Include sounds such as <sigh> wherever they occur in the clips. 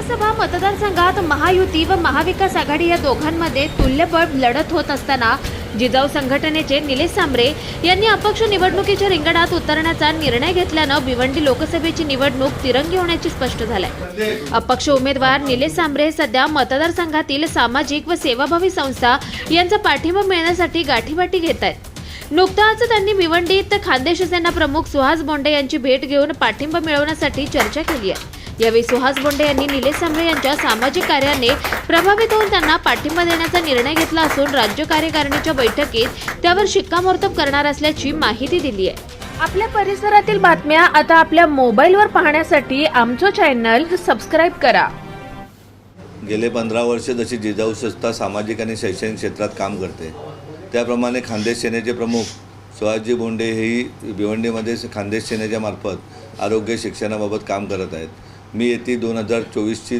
लोकसभा मतदारसंघात महायुती व महाविकास आघाडी या दोघांमध्ये तुल्यबळ लढत होत असताना जिजाऊ संघटनेचे निलेश सांबरे यांनी अपक्ष निवडणुकीच्या रिंगणात उतरण्याचा निर्णय घेतल्यानं भिवंडी लोकसभेची निवडणूक तिरंगी होण्याची स्पष्ट झालंय. अपक्ष उमेदवार निलेश सांबरे हे सध्या मतदारसंघातील सामाजिक व सेवाभावी संस्था यांचा पाठिंबा मिळण्यासाठी गाठीबाटी घेत आहेत नुकताच त्यांनी भिवंडीत खानदेश सेना प्रमुख सुहास बोंडे यांची भेट घेऊन पाठिंबा मिळवण्यासाठी चर्चा केली आहे. यावेळी सुहास बोंडे यांनी निलेश सांबरे यांच्या सामाजिक कार्याने प्रभावित होऊन त्यांना पाठिंबा देण्याचा निर्णय घेतला असून राज्य कार्यकारिणीच्या बैठकीत त्यावर शिक्कामोर्तब करणार असल्याची माहिती दिली आहे. आपल्या परिसरातील बातम्या आता आपल्या मोबाईलवर पाहण्यासाठी आमचं चॅनल सबस्क्राईब करा. गेले पंधरा वर्ष जशी जिजाऊ संस्था सामाजिक आणि शैक्षणिक क्षेत्रात काम करते. त्याप्रमाणे खानदेश सेनेचे प्रमुख सुहासजी बोंडे हेही भिवंडीमध्ये खानदेश सेनेच्या मार्फत आरोग्य शिक्षणाबाबत काम करत आहेत. मी येथे दोन हजार चोवीसची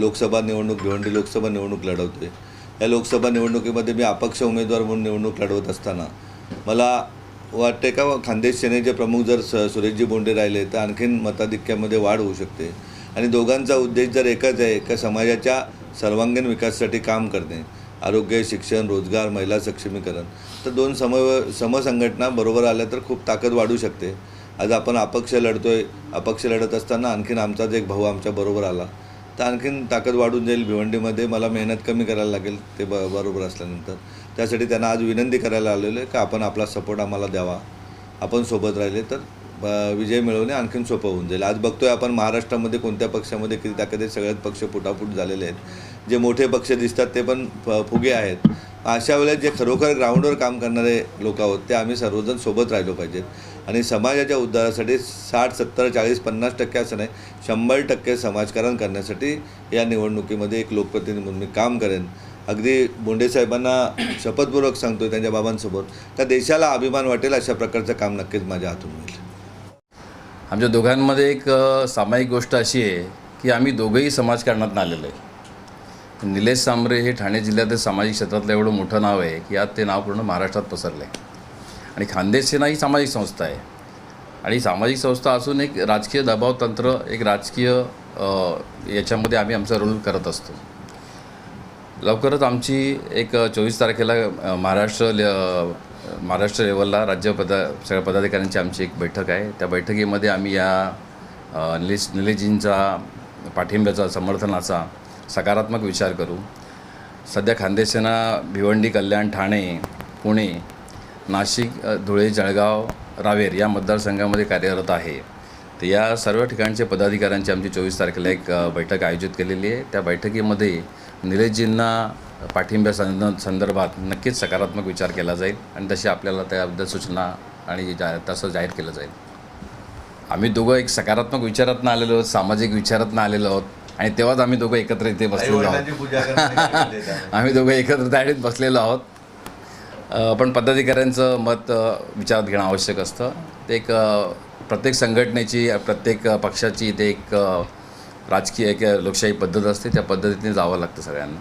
लोकसभा निवडणूक भिवंडी लोकसभा निवडणूक लढवते या लोकसभा निवडणुकीमध्ये मी अपक्ष उमेदवार म्हणून निवडणूक लढवत असताना मला वाटते का खानदेश सेनेचे प्रमुख जर स सुरेशजी बोंडे राहिले तर आणखीन मताधिक्यामध्ये वाढ होऊ शकते. आणि दोघांचा उद्देश जर एकच आहे का समाजाच्या सर्वांगीण विकासासाठी काम करणे आरोग्य शिक्षण रोजगार महिला सक्षमीकरण तर दोन सम समसंघटना बरोबर आल्या तर खूप ताकद वाढू शकते. आज आपण अपक्ष लढतोय. अपक्ष लढत असताना आणखीन आमचाच एक भाऊ आमच्या बरोबर आला. तर आणखीन ताकद वाढून जाईल भिवंडीमध्ये. मला मेहनत कमी करायला लागेल ते ब बरोबर असल्यानंतर. त्यासाठी त्यांना आज विनंती करायला आलेलो आहे का आपण आपला सपोर्ट आम्हाला द्यावा. आपण सोबत राहिले तर विजय मिळवणे आणखीन सोपं होऊन जाईल. आज बघतोय आपण महाराष्ट्रामध्ये कोणत्या पक्षामध्ये किती ताकद आहे सगळ्यात पक्ष फुटाफूट झालेले आहेत. जे मोठे पक्ष दिसतात ते पण फ- फुगे आहेत. अशा वेळेला जे खरोखर ग्राउंडवर काम करणारे लोक आहोत ते आम्ही सर्वजण सोबत राहिलो पाहिजेत. आणि समाजाच्या उद्धारासाठी साठ सत्तर चाळीस पन्नास टक्के असं नाही शंभर टक्के समाजकारण करण्यासाठी या निवडणुकीमध्ये एक लोकप्रतिनिधी म्हणून मी काम करेन. अगदी बोंडेसाहेबांना शपथपूर्वक सांगतो त्यांच्या बाबांसमोर त्या देशाला अभिमान वाटेल अशा प्रकारचं काम नक्कीच माझ्या हातून होईल. आमच्या दोघांमध्ये एक सामायिक गोष्ट अशी आहे की आम्ही दोघंही समाजकारणातून आलेलो आहे. निलेश सांबरे हे ठाणे जिल्ह्यातील सामाजिक क्षेत्रातलं एवढं मोठं नाव आहे की आज ते नाव पूर्ण महाराष्ट्रात पसरलं आहे आणि खानदेश सेना ही सामाजिक संस्था आहे. आणि सामाजिक संस्था असून एक राजकीय दबाव तंत्र एक राजकीय याच्यामध्ये आम्ही आमचा रोल करत असतो. लवकरच आमची एक चोवीस तारखेला महाराष्ट्र ले महाराष्ट्र लेवलला राज्य पदा सगळ्या पदाधिकाऱ्यांची आमची एक बैठक आहे. त्या बैठकीमध्ये आम्ही या निलेश निलेशजींचा पाठिंब्याचा समर्थनाचा सकारात्मक विचार करू. सध्या खानदेशना भिवंडी कल्याण ठाणे पुणे नाशिक धुळे जळगाव रावेर या मतदारसंघामध्ये कार्यरत आहे. तर या सर्व ठिकाणचे पदाधिकाऱ्यांची आमची चोवीस तारखेला एक बैठक आयोजित केलेली आहे. त्या बैठकीमध्ये निलेशजींना पाठिंब्या संद संदर्भात नक्कीच सकारात्मक विचार केला जाईल आणि तशी आपल्याला त्याबद्दल सूचना आणि जा तसं जाहीर केलं जाईल. आम्ही दोघं एक सकारात्मक विचारातनं आलेलो आहोत सामाजिक विचारातनं आलेलो आहोत. आणि तेव्हाच आम्ही दोघं एकत्र इथे बसलेलो आहोत. <laughs> आम्ही दोघं एकत्र त्या बसलेलो आहोत. पण पदाधिकाऱ्यांचं मत विचारात घेणं आवश्यक असतं. ते एक प्रत्येक संघटनेची प्रत्येक पक्षाची ते एक राजकीय एक लोकशाही पद्धत असते. त्या पद्धतीने जावं लागतं सगळ्यांना.